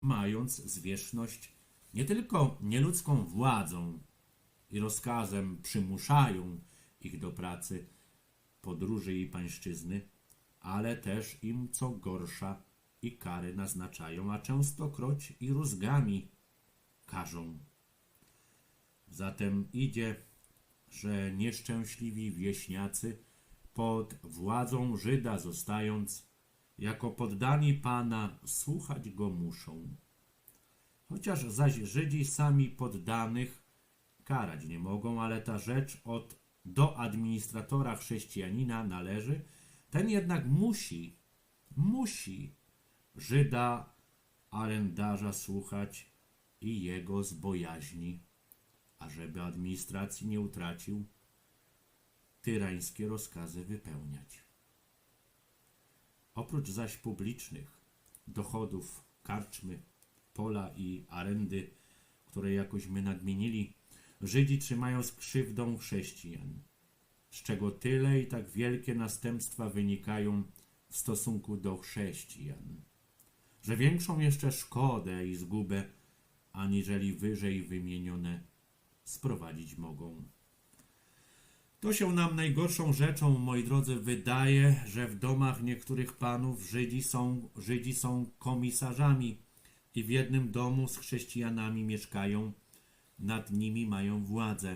mając zwierzchność nie tylko nieludzką władzą i rozkazem przymuszają ich do pracy, podróży i pańszczyzny, ale też im co gorsza i kary naznaczają, a częstokroć i rózgami karzą. Zatem idzie, że nieszczęśliwi wieśniacy pod władzą Żyda zostając, jako poddani Pana słuchać go muszą. Chociaż zaś Żydzi sami poddanych karać nie mogą, ale ta rzecz od, do administratora chrześcijanina należy, ten jednak musi, musi Żyda arendarza słuchać i jego z bojaźni, ażeby administracji nie utracił, tyrańskie rozkazy wypełniać. Oprócz zaś publicznych dochodów karczmy, pola i arendy, które jakośmy nadmienili, Żydzi trzymają z krzywdą chrześcijan, z czego tyle i tak wielkie następstwa wynikają w stosunku do chrześcijan, że większą jeszcze szkodę i zgubę, aniżeli wyżej wymienione, sprowadzić mogą. To się nam najgorszą rzeczą, moi drodzy, wydaje, że w domach niektórych panów Żydzi są, Żydzi są komisarzami i w jednym domu z chrześcijanami mieszkają, nad nimi mają władzę.